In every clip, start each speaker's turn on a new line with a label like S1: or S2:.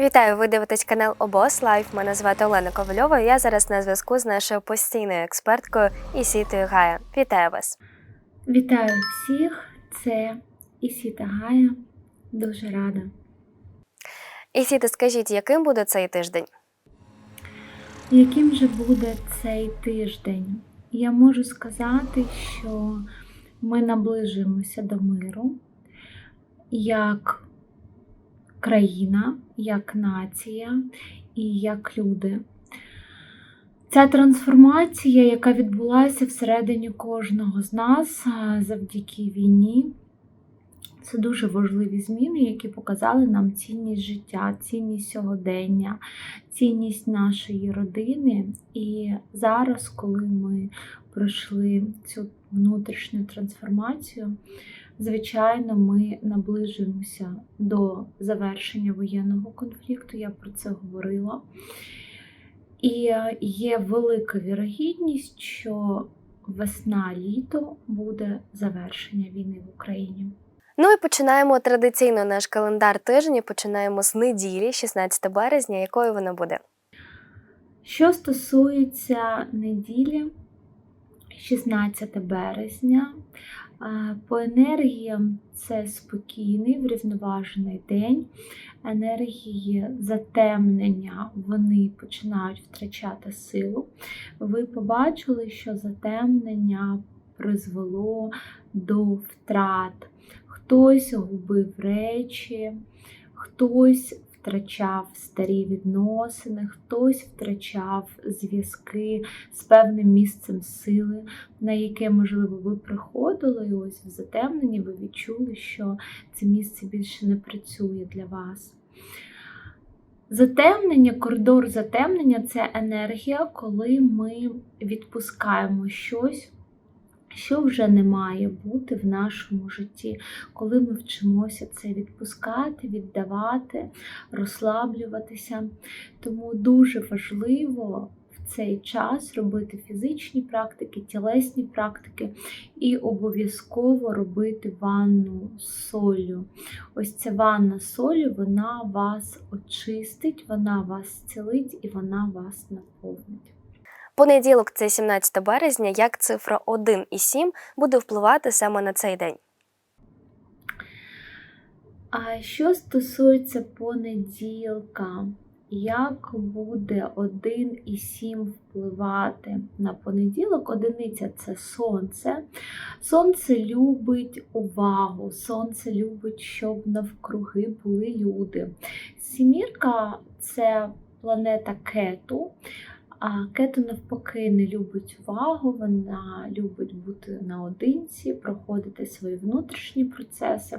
S1: Вітаю! Ви дивитесь канал Обос Лайф. Мене звати Олена Ковальова. і Я зараз на зв'язку з нашою постійною експерткою Ісітою Гая. Вітаю вас!
S2: Вітаю всіх! Це Ісіта Гая. Дуже рада.
S1: Ісіта, скажіть, яким буде цей тиждень?
S2: Яким же буде цей тиждень? Я можу сказати, що ми наближуємося до миру як країна, як нація і як люди. Ця трансформація, яка відбулася всередині кожного з нас завдяки війні, це дуже важливі зміни, які показали нам цінність життя, цінність сьогодення, цінність нашої родини. І зараз, коли ми пройшли цю внутрішню трансформацію, звичайно, ми наближуємося до завершення воєнного конфлікту. Я про це говорила. І є велика вірогідність, що весна-літо буде завершення війни в Україні.
S1: Ну і починаємо традиційно наш календар тижня. Починаємо з неділі, 16 березня. Якою вона буде?
S2: Що стосується неділі, 16 березня, е, по енергіям це спокійний, врівноважений день. Енергії затемнення вони починають втрачати силу. Ви побачили, що затемнення призвело до втрат. Хтось губив речі, хтось втрачав старі відносини, хтось втрачав зв'язки з певним місцем сили, на яке, можливо, ви приходили, і ось в затемненні ви відчули, що це місце більше не працює для вас. Затемнення, коридор затемнення це енергія, коли ми відпускаємо щось що вже не має бути в нашому житті, коли ми вчимося це відпускати, віддавати, розслаблюватися. Тому дуже важливо в цей час робити фізичні практики, тілесні практики і обов'язково робити ванну з солью. Ось ця ванна з солью, вона вас очистить, вона вас зцілить і вона вас наповнить.
S1: Понеділок, це 17 березня, як цифра 1 і 7 буде впливати саме на цей день.
S2: А що стосується понеділка, як буде 1 і 7 впливати на понеділок? Одиниця це сонце. Сонце любить увагу, сонце любить, щоб навкруги були люди. Сімірка це планета кету. А кету навпаки не любить увагу, вона любить бути наодинці, проходити свої внутрішні процеси.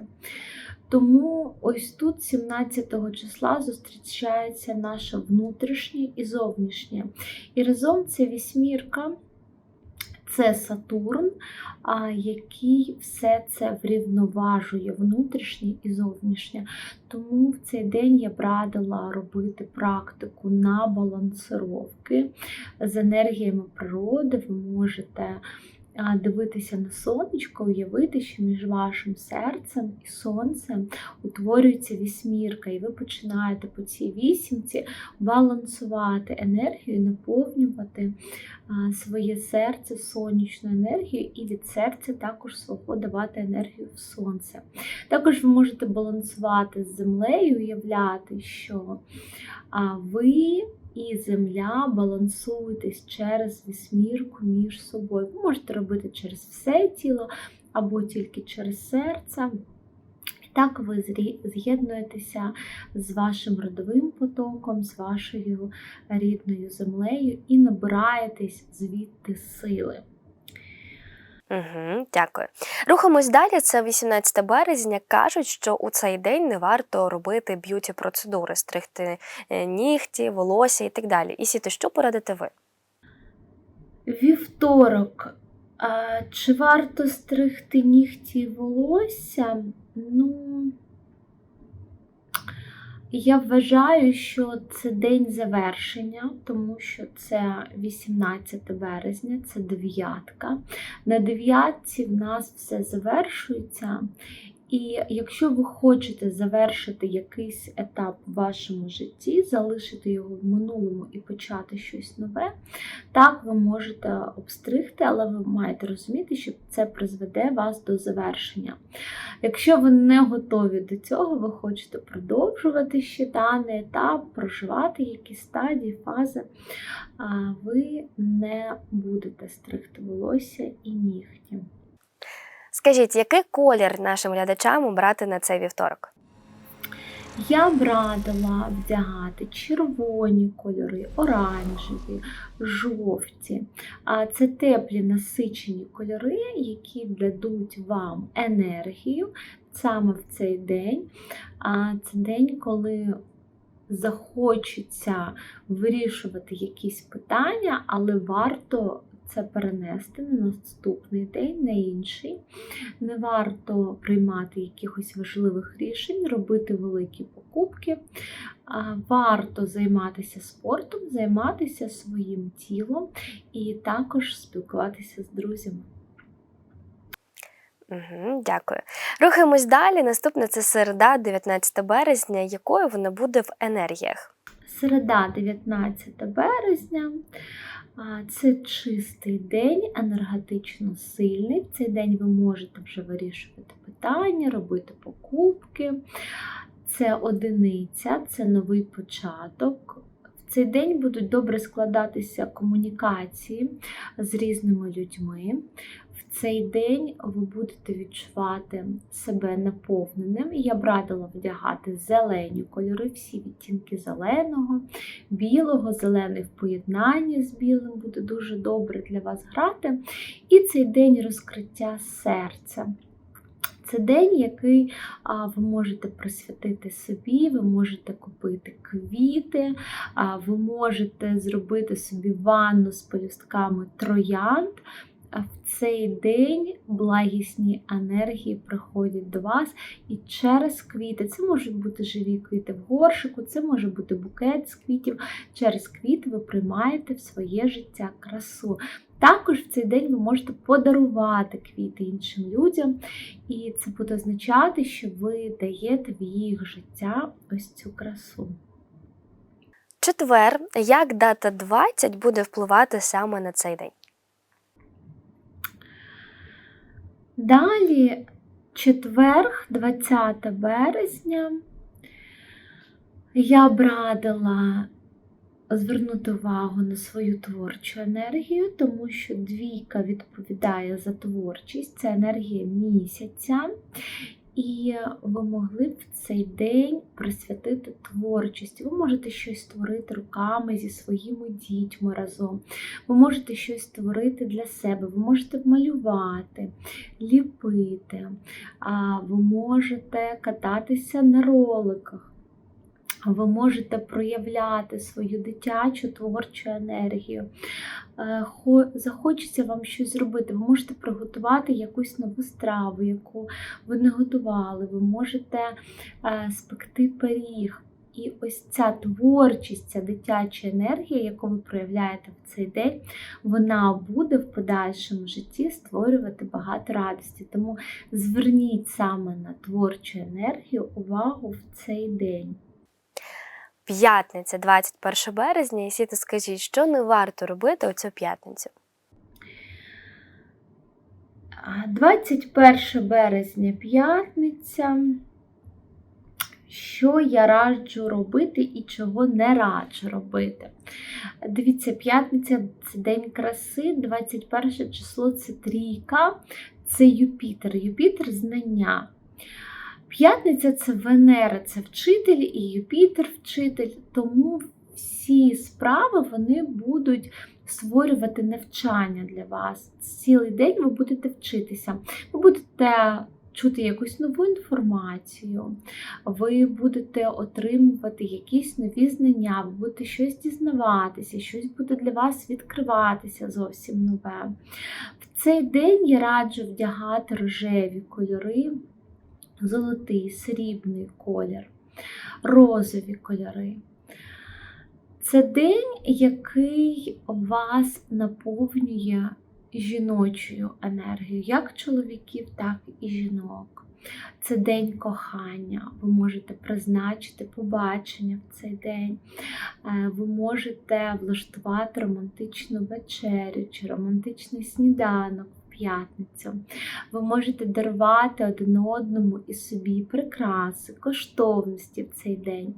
S2: Тому ось тут, 17 числа, зустрічається наше внутрішнє і зовнішнє. І разом це вісьмірка. Це Сатурн, який все це врівноважує внутрішнє і зовнішнє. Тому в цей день я б радила робити практику на балансировки з енергіями природи. Ви можете дивитися на сонечко, уявити, що між вашим серцем і сонцем утворюється вісьмірка, і ви починаєте по цій вісімці балансувати енергію, наповнювати своє серце сонячною енергією, і від серця також свого давати енергію в сонце. Також ви можете балансувати з землею, уявляти, що ви і земля балансуєтесь через вісьмірку між собою. Ви можете робити через все тіло або тільки через серце. Так ви з'єднуєтеся з вашим родовим потоком, з вашою рідною землею і набираєтесь звідти сили.
S1: Угу, Дякую. Рухаємось далі. Це 18 березня. Кажуть, що у цей день не варто робити б'юті процедури, стригти е, нігті, волосся і так далі. І сіти, що порадите ви?
S2: Вівторок. А, Чи варто стригти нігті волосся? Ну, я вважаю, що це день завершення, тому що це 18 березня, це дев'ятка. На дев'ятці в нас все завершується, І якщо ви хочете завершити якийсь етап в вашому житті, залишити його в минулому і почати щось нове, так ви можете обстригти, але ви маєте розуміти, що це призведе вас до завершення. Якщо ви не готові до цього, ви хочете продовжувати ще даний етап, проживати якісь стадії, фази, ви не будете стригти волосся і нігті.
S1: Скажіть, який колір нашим глядачам обрати на цей вівторок?
S2: Я б радила вдягати червоні кольори, оранжеві, жовті. Це теплі насичені кольори, які дадуть вам енергію саме в цей день. Це день, коли захочеться вирішувати якісь питання, але варто це перенести на наступний день, на інший. Не варто приймати якихось важливих рішень, робити великі покупки. Варто займатися спортом, займатися своїм тілом і також спілкуватися з друзями.
S1: Угу, дякую. Рухаємось далі. Наступне це середа, 19 березня, якою вона буде в енергіях.
S2: Середа, 19 березня. Це чистий день, енергетично сильний. В цей день ви можете вже вирішувати питання, робити покупки. Це одиниця, це новий початок. В цей день будуть добре складатися комунікації з різними людьми. Цей день ви будете відчувати себе наповненим. Я б радила вдягати зелені кольори, всі відтінки зеленого, білого, зелений в поєднанні з білим буде дуже добре для вас грати. І цей день розкриття серця. Це день, який а, ви можете присвятити собі, ви можете купити квіти, а, ви можете зробити собі ванну з пелюстками троянд. А в цей день благісні енергії приходять до вас і через квіти. Це можуть бути живі квіти в горшику, це може бути букет з квітів. Через квіти ви приймаєте в своє життя красу. Також в цей день ви можете подарувати квіти іншим людям, і це буде означати, що ви даєте в їх життя ось цю красу.
S1: Четвер, як дата 20 буде впливати саме на цей день?
S2: Далі четверг, 20 березня, я б радила звернути увагу на свою творчу енергію, тому що двійка відповідає за творчість, це енергія місяця. І ви могли б в цей день присвятити творчості. Ви можете щось створити руками зі своїми дітьми разом. Ви можете щось створити для себе, ви можете малювати, ліпити, ви можете кататися на роликах. Ви можете проявляти свою дитячу творчу енергію. Е, Захочеться вам щось зробити. Ви можете приготувати якусь нову страву, яку ви не готували. Ви можете е, спекти пиріг. І ось ця творчість, ця дитяча енергія, яку ви проявляєте в цей день, вона буде в подальшому житті створювати багато радості. Тому зверніть саме на творчу енергію увагу в цей день.
S1: П'ятниця, 21 березня, і сіто скажіть, що не варто робити у цю п'ятницю.
S2: 21 березня п'ятниця. Що я раджу робити і чого не раджу робити? Дивіться, п'ятниця це день краси, 21 число це трійка, це Юпітер. Юпітер знання. П'ятниця це Венера, це вчитель, і Юпітер вчитель, тому всі справи вони будуть створювати навчання для вас. Цілий день ви будете вчитися. Ви будете чути якусь нову інформацію, ви будете отримувати якісь нові знання, ви будете щось дізнаватися, щось буде для вас відкриватися зовсім нове. В цей день я раджу вдягати рожеві кольори, золотий, срібний колір, розові кольори. Це день, який вас наповнює жіночою енергією, як чоловіків, так і жінок. Це день кохання. Ви можете призначити побачення в цей день. Е, Ви можете влаштувати романтичну вечерю чи романтичний сніданок п'ятницю. Ви можете дарувати один одному і собі прикраси, коштовності в цей день.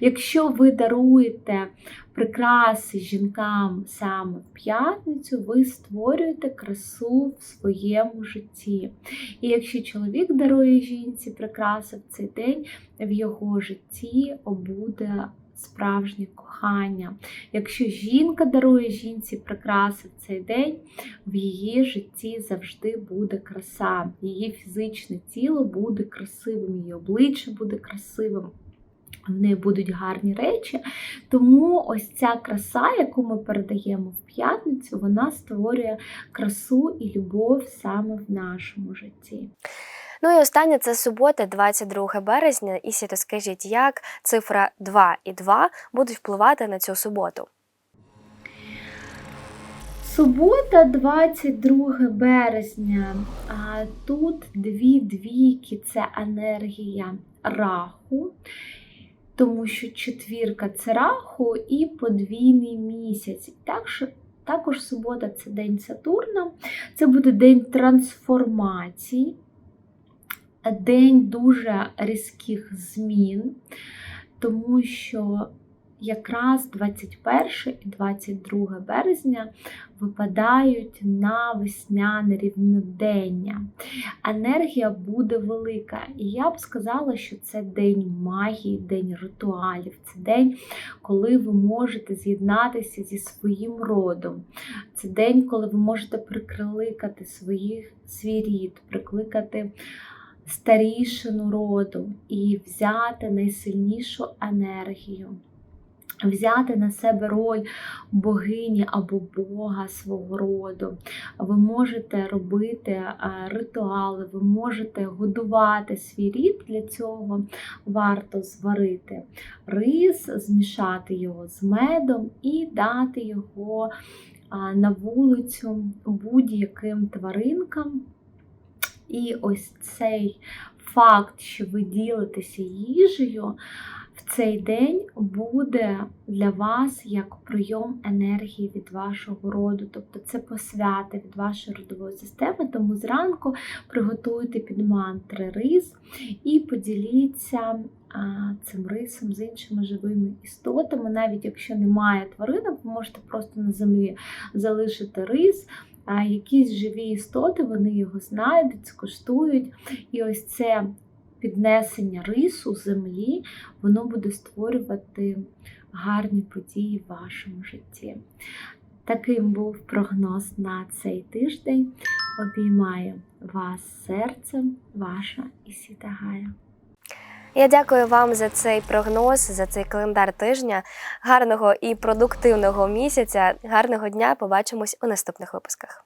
S2: Якщо ви даруєте прикраси жінкам саме в п'ятницю, ви створюєте красу в своєму житті. І якщо чоловік дарує жінці прикраси в цей день, в його житті буде справжнє кохання. Якщо жінка дарує жінці прикраси в цей день, в її житті завжди буде краса. Її фізичне тіло буде красивим, її обличчя буде красивим. В неї будуть гарні речі. Тому ось ця краса, яку ми передаємо в п'ятницю, вона створює красу і любов саме в нашому житті.
S1: Ну і останнє це субота, 22 березня. І сіто скажіть, як цифра 2 і 2 будуть впливати на цю суботу?
S2: Субота, 22 березня. А тут дві двійки це енергія раху, тому що четвірка це раху і подвійний місяць. Так що також субота це день Сатурна, це буде день трансформацій, день дуже різких змін, тому що якраз 21 і 22 березня випадають на весняне рівнодення. Енергія буде велика. І я б сказала, що це день магії, день ритуалів. Це день, коли ви можете з'єднатися зі своїм родом. Це день, коли ви можете прикликати своїх, свій рід, прикликати старішину роду і взяти найсильнішу енергію взяти на себе роль богині або Бога свого роду. Ви можете робити е, ритуали, ви можете годувати свій рід. Для цього варто зварити рис, змішати його з медом і дати його е, на вулицю будь-яким тваринкам. І ось цей факт, що ви ділитеся їжею, в цей день буде для вас як прийом енергії від вашого роду, тобто це посвята від вашої родової системи. Тому зранку приготуйте під мантри рис і поділіться цим рисом з іншими живими істотами. Навіть якщо немає тваринок, ви можете просто на землі залишити рис. А якісь живі істоти, вони його знайдуть, скуштують. І ось це піднесення рису землі, воно буде створювати гарні події в вашому житті. Таким був прогноз на цей тиждень. Обіймаю вас серцем, ваша Ісіта Гая.
S1: Я дякую вам за цей прогноз, за цей календар тижня. Гарного і продуктивного місяця, гарного дня. Побачимось у наступних випусках.